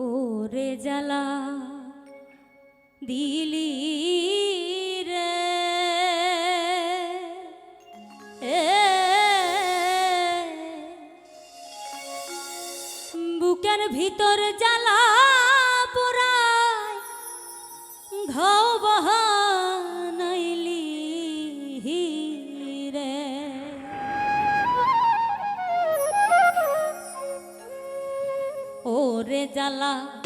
ওরে জ্বালা দিলি বুকের ভিতর জ্বালা জ্বালা